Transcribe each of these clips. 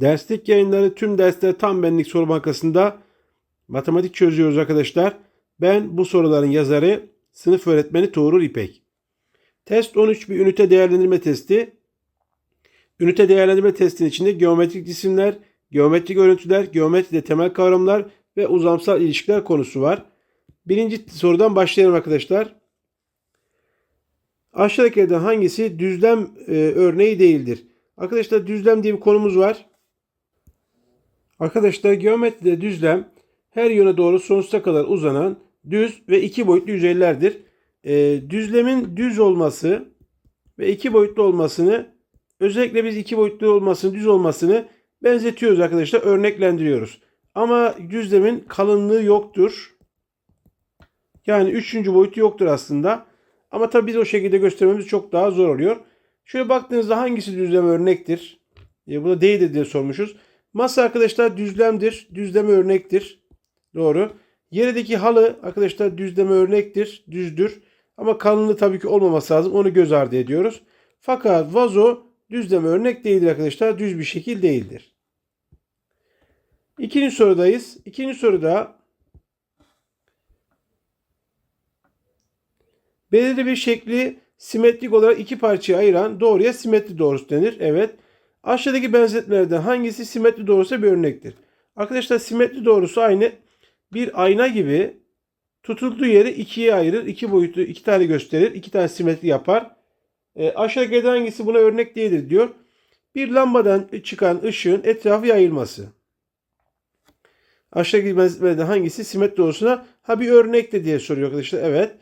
Derslik yayınları tüm dersler tam benlik soru bankasında matematik çözüyoruz arkadaşlar. Ben bu soruların yazarı sınıf öğretmeni Tuğrul İpek. Test 13 bir ünite değerlendirme testi. Ünite değerlendirme testinin içinde geometrik cisimler, geometrik örüntüler, geometride temel kavramlar ve uzamsal ilişkiler konusu var. Birinci sorudan başlayalım arkadaşlar. Aşağıdakilerden hangisi düzlem e, örneği değildir? Arkadaşlar düzlem diye bir konumuz var. Arkadaşlar geometride düzlem her yöne doğru sonsuza kadar uzanan düz ve iki boyutlu yüzeylerdir. E, düzlemin düz olması ve iki boyutlu olmasını özellikle biz iki boyutlu olmasını, düz olmasını benzetiyoruz arkadaşlar. Örneklendiriyoruz. Ama düzlemin kalınlığı yoktur. Yani üçüncü boyutu yoktur aslında. Ama tabii biz o şekilde göstermemiz çok daha zor oluyor. Şöyle baktığınızda hangisi düzlem örnektir? E, bu da değildir diye sormuşuz. Masa arkadaşlar düzlemdir. Düzleme örnektir. Doğru. Yerdeki halı arkadaşlar düzleme örnektir. Düzdür. Ama kalınlığı tabii ki olmaması lazım. Onu göz ardı ediyoruz. Fakat vazo düzleme örnek değildir arkadaşlar. Düz bir şekil değildir. İkinci sorudayız. İkinci soruda belirli bir şekli simetrik olarak iki parçaya ayıran doğruya simetri doğrusu denir. Evet. Aşağıdaki benzetmelerden hangisi simetri doğrusu bir örnektir? Arkadaşlar simetri doğrusu aynı bir ayna gibi tutulduğu yeri ikiye ayırır. iki boyutlu iki tane gösterir. iki tane simetri yapar. E, aşağıdaki hangisi buna örnek değildir diyor. Bir lambadan çıkan ışığın etrafı yayılması. Aşağıdaki benzetmelerden hangisi simetri doğrusuna ha bir örnektir diye soruyor arkadaşlar. Evet.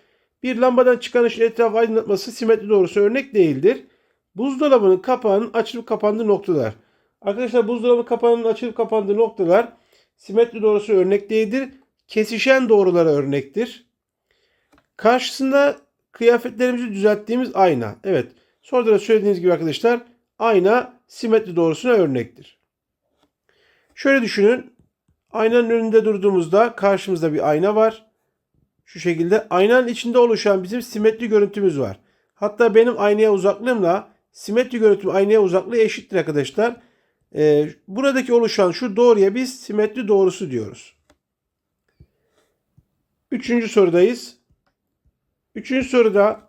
Bir lambadan çıkan ışığın etrafı aydınlatması simetri doğrusu örnek değildir. Buzdolabının kapağının açılıp kapandığı noktalar. Arkadaşlar buzdolabı kapağının açılıp kapandığı noktalar simetri doğrusu örnek değildir. Kesişen doğrulara örnektir. Karşısında kıyafetlerimizi düzelttiğimiz ayna. Evet. Soruda da söylediğiniz gibi arkadaşlar ayna simetri doğrusuna örnektir. Şöyle düşünün. Aynanın önünde durduğumuzda karşımızda bir ayna var. Şu şekilde aynanın içinde oluşan bizim simetri görüntümüz var. Hatta benim aynaya uzaklığımla simetri görüntüm aynaya uzaklığı eşittir arkadaşlar. Ee, buradaki oluşan şu doğruya biz simetri doğrusu diyoruz. Üçüncü sorudayız. Üçüncü soruda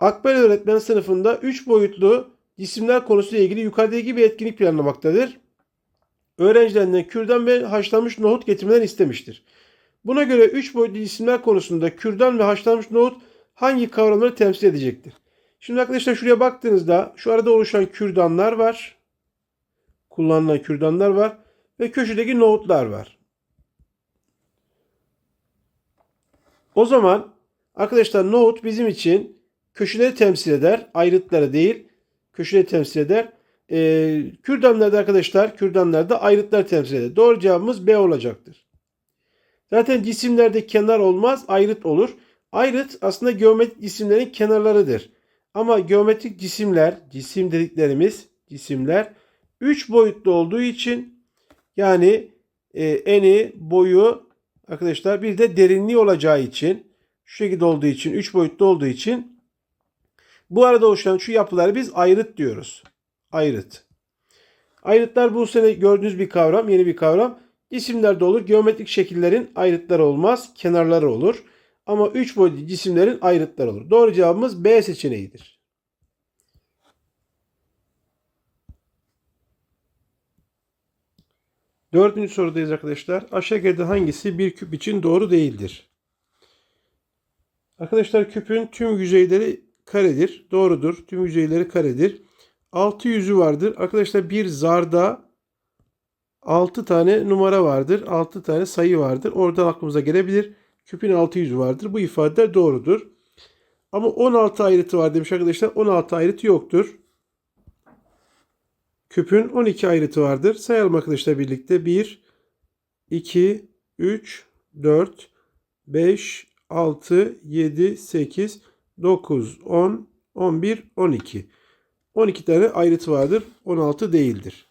Akbel öğretmen sınıfında 3 boyutlu cisimler konusuyla ilgili yukarıdaki bir etkinlik planlamaktadır. Öğrencilerinden kürdan ve haşlanmış nohut getirmeden istemiştir. Buna göre 3 boyutlu cisimler konusunda kürdan ve haşlanmış nohut hangi kavramları temsil edecektir? Şimdi arkadaşlar şuraya baktığınızda şu arada oluşan kürdanlar var. Kullanılan kürdanlar var. Ve köşedeki nohutlar var. O zaman arkadaşlar nohut bizim için köşeleri temsil eder. Ayrıtları değil. Köşeleri temsil eder. Ee, kürdanlarda arkadaşlar kürdanlarda ayrıtlar temsil eder. Doğru cevabımız B olacaktır. Zaten cisimlerde kenar olmaz ayrıt olur. Ayrıt aslında geometrik cisimlerin kenarlarıdır. Ama geometrik cisimler, cisim dediklerimiz cisimler 3 boyutlu olduğu için yani e, eni, boyu arkadaşlar bir de derinliği olacağı için şu şekilde olduğu için 3 boyutlu olduğu için bu arada oluşan şu yapıları biz ayrıt diyoruz. Ayrıt. Ayrıtlar bu sene gördüğünüz bir kavram, yeni bir kavram. Cisimlerde olur. Geometrik şekillerin ayrıtları olmaz, kenarları olur. Ama 3 boyutlu cisimlerin ayrıtları olur. Doğru cevabımız B seçeneğidir. Dördüncü sorudayız arkadaşlar. Aşağıda hangisi bir küp için doğru değildir? Arkadaşlar küpün tüm yüzeyleri karedir. Doğrudur. Tüm yüzeyleri karedir. 6 yüzü vardır. Arkadaşlar bir zarda 6 tane numara vardır. 6 tane sayı vardır. Oradan aklımıza gelebilir. Küpün 6 yüzü vardır. Bu ifadeler doğrudur. Ama 16 ayrıtı var demiş arkadaşlar. 16 ayrıtı yoktur. Küpün 12 ayrıtı vardır. Sayalım arkadaşlar birlikte. 1, 2, 3, 4, 5, 6, 7, 8, 9, 10, 11, 12. 12 tane ayrıtı vardır. 16 değildir.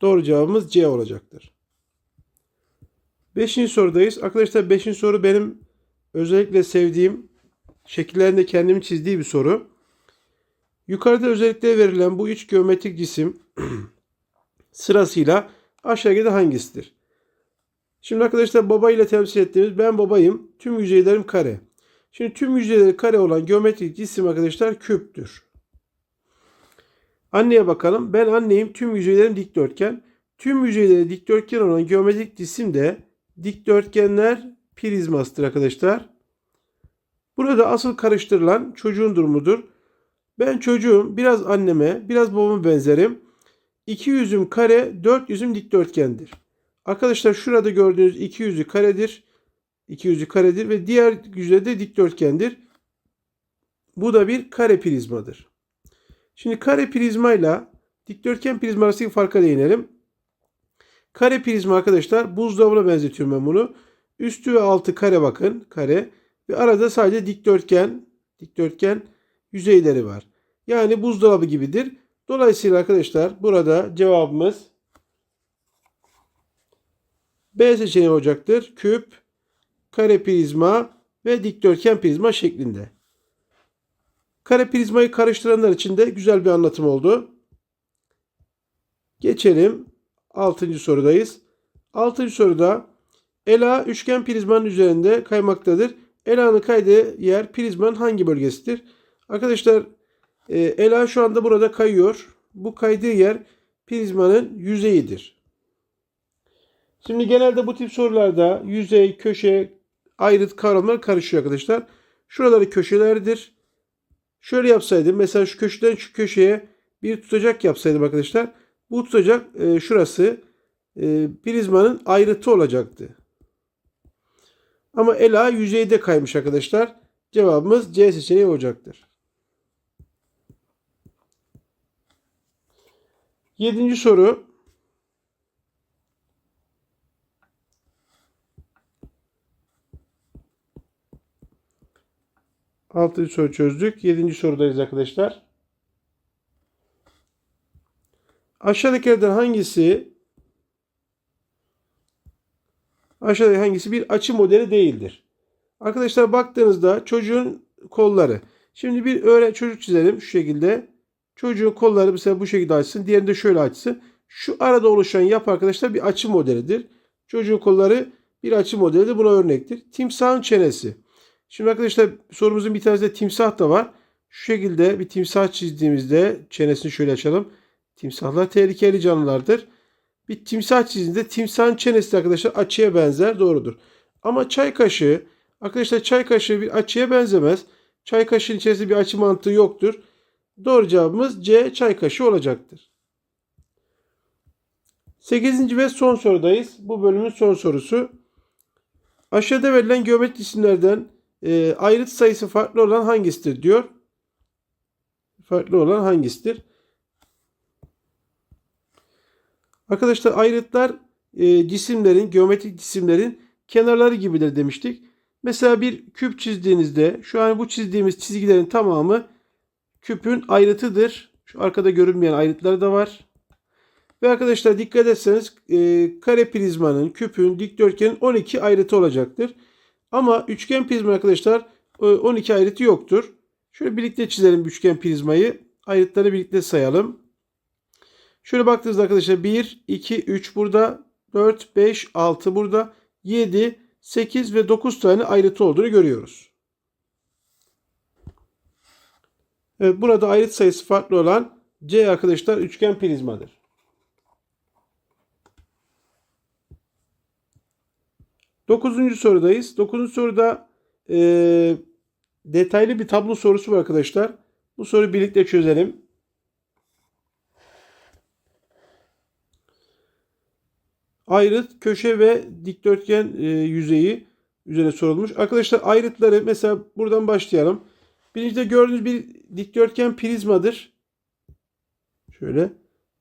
Doğru cevabımız C olacaktır. Beşinci sorudayız. Arkadaşlar beşinci soru benim özellikle sevdiğim, şekillerinde kendimi çizdiği bir soru. Yukarıda özellikle verilen bu üç geometrik cisim sırasıyla aşağıdaki hangisidir? Şimdi arkadaşlar baba ile temsil ettiğimiz ben babayım. Tüm yüzeylerim kare. Şimdi tüm yüzeyleri kare olan geometrik cisim arkadaşlar küptür. Anneye bakalım. Ben anneyim. Tüm yüzeylerim dikdörtgen. Tüm yüzeyleri dikdörtgen olan geometrik cisim de dikdörtgenler prizmasıdır arkadaşlar. Burada asıl karıştırılan çocuğun durumudur. Ben çocuğum biraz anneme biraz babama benzerim. İki yüzüm kare, dört yüzüm dikdörtgendir. Arkadaşlar şurada gördüğünüz iki yüzü karedir. İki yüzü karedir ve diğer yüzde de dikdörtgendir. Bu da bir kare prizmadır. Şimdi kare prizmayla dikdörtgen prizma arasındaki farka değinelim. Kare prizma arkadaşlar buzdolabına benzetiyorum ben bunu. Üstü ve altı kare bakın kare ve arada sadece dikdörtgen dikdörtgen yüzeyleri var. Yani buzdolabı gibidir. Dolayısıyla arkadaşlar burada cevabımız B seçeneği olacaktır. Küp, kare prizma ve dikdörtgen prizma şeklinde. Kare prizmayı karıştıranlar için de güzel bir anlatım oldu. Geçelim. 6. sorudayız. 6. soruda Ela üçgen prizmanın üzerinde kaymaktadır. Ela'nın kaydığı yer prizmanın hangi bölgesidir? Arkadaşlar e, Ela şu anda burada kayıyor. Bu kaydığı yer prizmanın yüzeyidir. Şimdi genelde bu tip sorularda yüzey, köşe, ayrıt kavramlar karışıyor arkadaşlar. Şuraları köşelerdir. Şöyle yapsaydım mesela şu köşeden şu köşeye bir tutacak yapsaydım arkadaşlar. Bu tutacak e, şurası e, prizmanın ayrıtı olacaktı. Ama ela yüzeyde kaymış arkadaşlar. Cevabımız C seçeneği olacaktır. Yedinci soru. Altıncı soru çözdük. Yedinci sorudayız arkadaşlar. Aşağıdakilerden hangisi aşağıdaki hangisi bir açı modeli değildir? Arkadaşlar baktığınızda çocuğun kolları. Şimdi bir öğren çocuk çizelim şu şekilde. Çocuğun kolları mesela bu şekilde açsın. Diğerini de şöyle açsın. Şu arada oluşan yapı arkadaşlar bir açı modelidir. Çocuğun kolları bir açı modelidir. Buna örnektir. Timsahın çenesi. Şimdi arkadaşlar sorumuzun bir tanesinde timsah da var. Şu şekilde bir timsah çizdiğimizde çenesini şöyle açalım. Timsahlar tehlikeli canlılardır. Bir timsah çizdiğinde timsahın çenesi arkadaşlar açıya benzer. Doğrudur. Ama çay kaşığı arkadaşlar çay kaşığı bir açıya benzemez. Çay kaşığın içerisinde bir açı mantığı yoktur. Doğru cevabımız C çay kaşığı olacaktır. 8. ve son sorudayız. Bu bölümün son sorusu. Aşağıda verilen geometrik isimlerden e, ayrıt sayısı farklı olan hangisidir diyor. Farklı olan hangisidir? Arkadaşlar ayrıtlar e, cisimlerin, geometrik cisimlerin kenarları gibidir demiştik. Mesela bir küp çizdiğinizde şu an bu çizdiğimiz çizgilerin tamamı küpün ayrıtıdır. Şu arkada görünmeyen ayrıtları da var. Ve arkadaşlar dikkat etseniz e, kare prizmanın, küpün, dikdörtgenin 12 ayrıtı olacaktır. Ama üçgen prizma arkadaşlar 12 ayrıtı yoktur. Şöyle birlikte çizelim üçgen prizmayı. Ayrıtları birlikte sayalım. Şöyle baktığınızda arkadaşlar 1, 2, 3 burada, 4, 5, 6 burada, 7, 8 ve 9 tane ayrıtı olduğunu görüyoruz. Evet, burada ayrıt sayısı farklı olan C arkadaşlar üçgen prizmadır. Dokuzuncu sorudayız. Dokuzuncu soruda e, detaylı bir tablo sorusu var arkadaşlar. Bu soruyu birlikte çözelim. Ayrıt, köşe ve dikdörtgen e, yüzeyi üzerine sorulmuş. Arkadaşlar ayrıtları mesela buradan başlayalım. Birincide gördüğünüz bir dikdörtgen prizmadır. Şöyle.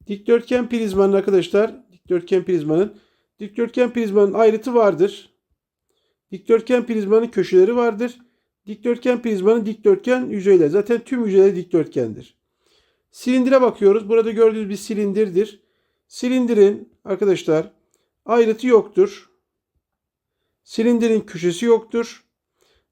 Dikdörtgen prizmanın arkadaşlar, dikdörtgen prizmanın dikdörtgen prizmanın ayrıtı vardır. Dikdörtgen prizmanın köşeleri vardır. Dikdörtgen prizmanın dikdörtgen yüzeyleri. Zaten tüm yüzeyler dikdörtgendir. Silindire bakıyoruz. Burada gördüğünüz bir silindirdir. Silindirin arkadaşlar ayrıtı yoktur. Silindirin köşesi yoktur.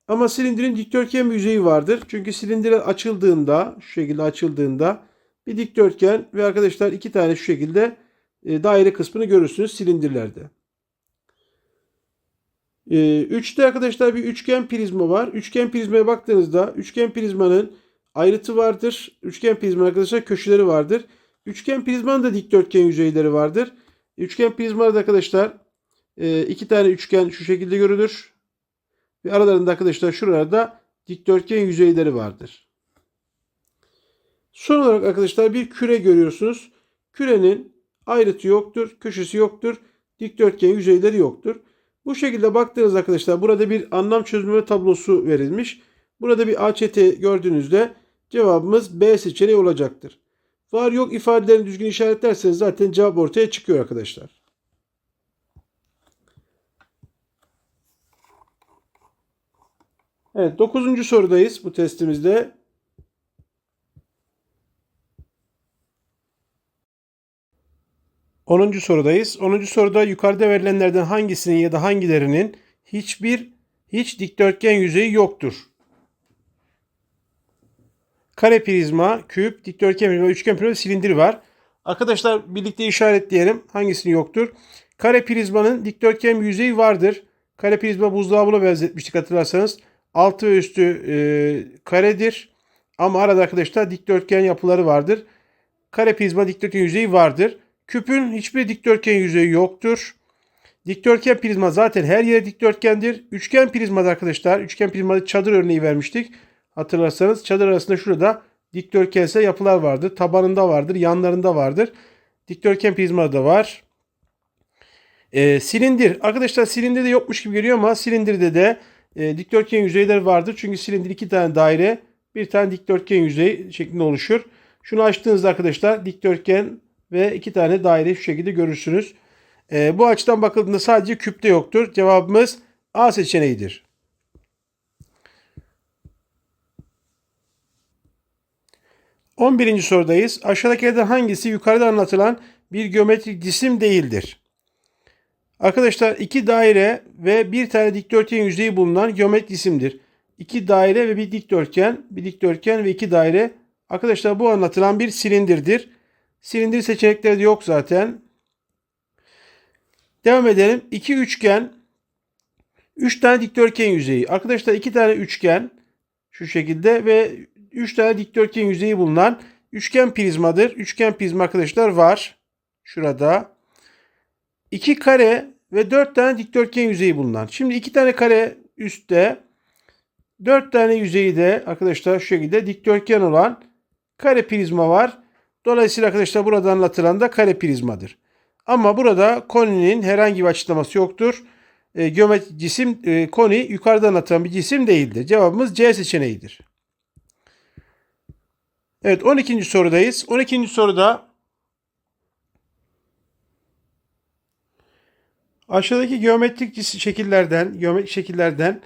Ama silindirin dikdörtgen bir yüzeyi vardır. Çünkü silindir açıldığında, şu şekilde açıldığında bir dikdörtgen ve arkadaşlar iki tane şu şekilde e, daire kısmını görürsünüz silindirlerde. 3'te arkadaşlar bir üçgen prizma var. Üçgen prizmaya baktığınızda üçgen prizmanın ayrıtı vardır. Üçgen prizma arkadaşlar köşeleri vardır. Üçgen prizmanın da dikdörtgen yüzeyleri vardır. Üçgen prizmada arkadaşlar e, iki tane üçgen şu şekilde görülür. Ve aralarında arkadaşlar şuralarda dikdörtgen yüzeyleri vardır. Son olarak arkadaşlar bir küre görüyorsunuz. Kürenin ayrıtı yoktur, köşesi yoktur, dikdörtgen yüzeyleri yoktur. Bu şekilde baktığınız arkadaşlar burada bir anlam çözümleme tablosu verilmiş. Burada bir AÇT gördüğünüzde cevabımız B seçeneği olacaktır. Var yok ifadelerini düzgün işaretlerseniz zaten cevap ortaya çıkıyor arkadaşlar. Evet 9. sorudayız bu testimizde. Onuncu sorudayız. Onuncu soruda yukarıda verilenlerden hangisinin ya da hangilerinin hiçbir hiç dikdörtgen yüzeyi yoktur. Kare prizma, küp, dikdörtgen prizma, üçgen prizma, silindir var. Arkadaşlar birlikte işaretleyelim. Hangisinin yoktur? Kare prizmanın dikdörtgen yüzeyi vardır. Kare prizma buzdolabına benzetmiştik hatırlarsanız. Altı ve üstü e, karedir. Ama arada arkadaşlar dikdörtgen yapıları vardır. Kare prizma dikdörtgen yüzeyi vardır. Küpün hiçbir dikdörtgen yüzeyi yoktur. Dikdörtgen prizma zaten her yere dikdörtgendir. Üçgen prizmada arkadaşlar, üçgen prizmada çadır örneği vermiştik. Hatırlarsanız çadır arasında şurada dikdörtgense yapılar vardır. Tabanında vardır, yanlarında vardır. Dikdörtgen prizmada da var. Ee, silindir. Arkadaşlar silindirde yokmuş gibi geliyor ama silindirde de e, dikdörtgen yüzeyler vardır. Çünkü silindir iki tane daire, bir tane dikdörtgen yüzey şeklinde oluşur. Şunu açtığınızda arkadaşlar dikdörtgen ve iki tane daire şu şekilde görürsünüz. E, bu açıdan bakıldığında sadece küpte yoktur. Cevabımız A seçeneğidir. On birinci sorudayız. Aşağıdakilerden hangisi yukarıda anlatılan bir geometrik cisim değildir? Arkadaşlar iki daire ve bir tane dikdörtgen yüzeyi bulunan geometrik cisimdir. İki daire ve bir dikdörtgen, bir dikdörtgen ve iki daire. Arkadaşlar bu anlatılan bir silindirdir. Silindir seçenekleri de yok zaten. Devam edelim. İki üçgen, üç tane dikdörtgen yüzeyi. Arkadaşlar iki tane üçgen şu şekilde ve üç tane dikdörtgen yüzeyi bulunan üçgen prizmadır. Üçgen prizma arkadaşlar var. Şurada. İki kare ve dört tane dikdörtgen yüzeyi bulunan. Şimdi iki tane kare üstte, dört tane yüzeyi de arkadaşlar şu şekilde dikdörtgen olan kare prizma var. Dolayısıyla arkadaşlar burada anlatılan da kare prizmadır. Ama burada koninin herhangi bir açıklaması yoktur. E, geometrik cisim e, koni yukarıda anlatılan bir cisim değildir. Cevabımız C seçeneğidir. Evet 12. sorudayız. 12. soruda aşağıdaki geometrik şekillerden geometrik şekillerden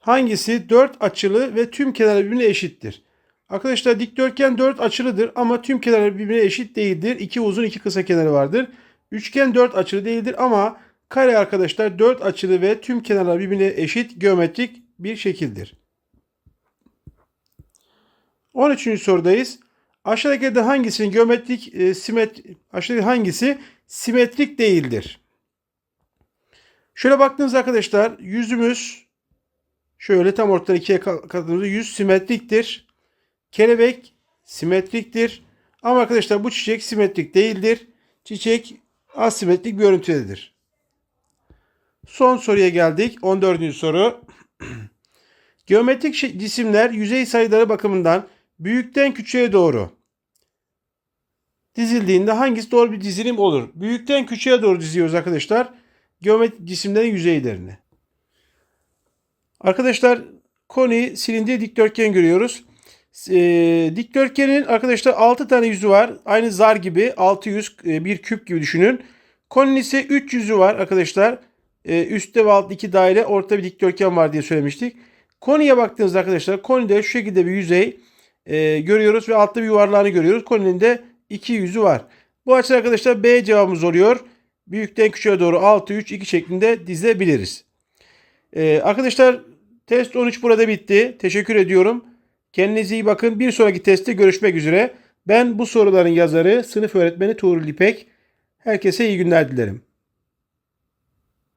hangisi dört açılı ve tüm kenarları birbirine eşittir? Arkadaşlar dikdörtgen 4 açılıdır ama tüm kenarları birbirine eşit değildir. 2 uzun 2 kısa kenarı vardır. Üçgen 4 açılı değildir ama kare arkadaşlar 4 açılı ve tüm kenarlar birbirine eşit geometrik bir şekildir. 13. sorudayız. Aşağıdaki hangisinin geometrik e, simet aşağıdaki hangisi simetrik değildir? Şöyle baktığınız arkadaşlar yüzümüz şöyle tam ortadan ikiye katıldığımızda yüz simetriktir. Kelebek simetriktir. Ama arkadaşlar bu çiçek simetrik değildir. Çiçek asimetrik bir görüntüdedir. Son soruya geldik. 14. soru. Geometrik cisimler yüzey sayıları bakımından büyükten küçüğe doğru dizildiğinde hangisi doğru bir dizilim olur? Büyükten küçüğe doğru diziyoruz arkadaşlar. Geometrik cisimlerin yüzeylerini. Arkadaşlar koni, silindir, dikdörtgen görüyoruz. E, dikdörtgenin arkadaşlar 6 tane yüzü var. Aynı zar gibi 600 e, bir küp gibi düşünün. Koninin ise 3 yüzü var arkadaşlar. E, üstte ve altta iki daire orta bir dikdörtgen var diye söylemiştik. Koniye baktığınızda arkadaşlar konide şu şekilde bir yüzey e, görüyoruz ve altta bir yuvarlağını görüyoruz. Koninin de iki yüzü var. Bu açıdan arkadaşlar B cevabımız oluyor. Büyükten küçüğe doğru 6, 3, 2 şeklinde dizebiliriz. Ee, arkadaşlar test 13 burada bitti. Teşekkür ediyorum. Kendinize iyi bakın. Bir sonraki testte görüşmek üzere. Ben bu soruların yazarı sınıf öğretmeni Tuğrul İpek. Herkese iyi günler dilerim.